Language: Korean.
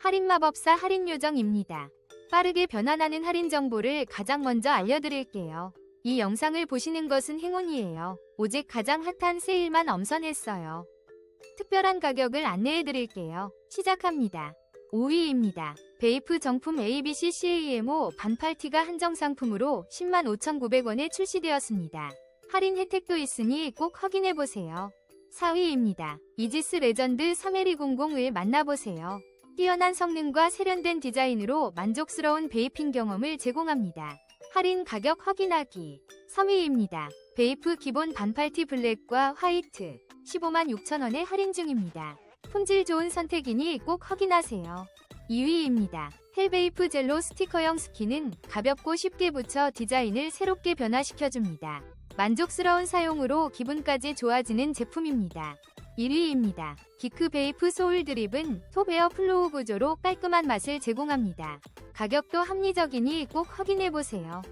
할인마법사 할인요정입니다. 빠르게 변환하는 할인 정보를 가장 먼저 알려드릴게요. 이 영상을 보시는 것은 행운이에요. 오직 가장 핫한 세일만 엄선했어요. 특별한 가격을 안내해드릴게요. 시작합니다. 5위입니다. 베이프 정품 ABC CAMO 반팔티가 한정 상품으로 10만 5,900원에 출시되었습니다. 할인 혜택도 있으니 꼭 확인해보세요. 4위입니다. 이지스 레전드 3LE00을 만나보세요. 뛰어난 성능과 세련된 디자인으로 만족스러운 베이핑 경험을 제공합니다. 할인 가격 확인하기. 3위입니다. 베이프 기본 반팔티 블랙과 화이트 15만 6천원에 할인 중입니다. 품질 좋은 선택이니 꼭 확인하세요. 2위입니다. 헬베이프 젤로 스티커형 스킨은 가볍고 쉽게 붙여 디자인을 새롭게 변화시켜줍니다. 만족스러운 사용으로 기분까지 좋아지는 제품입니다. 1위입니다. 기크 베이프 소울 드립은 톱에어 플로우 구조로 깔끔한 맛을 제공합니다. 가격도 합리적이니 꼭 확인해보세요.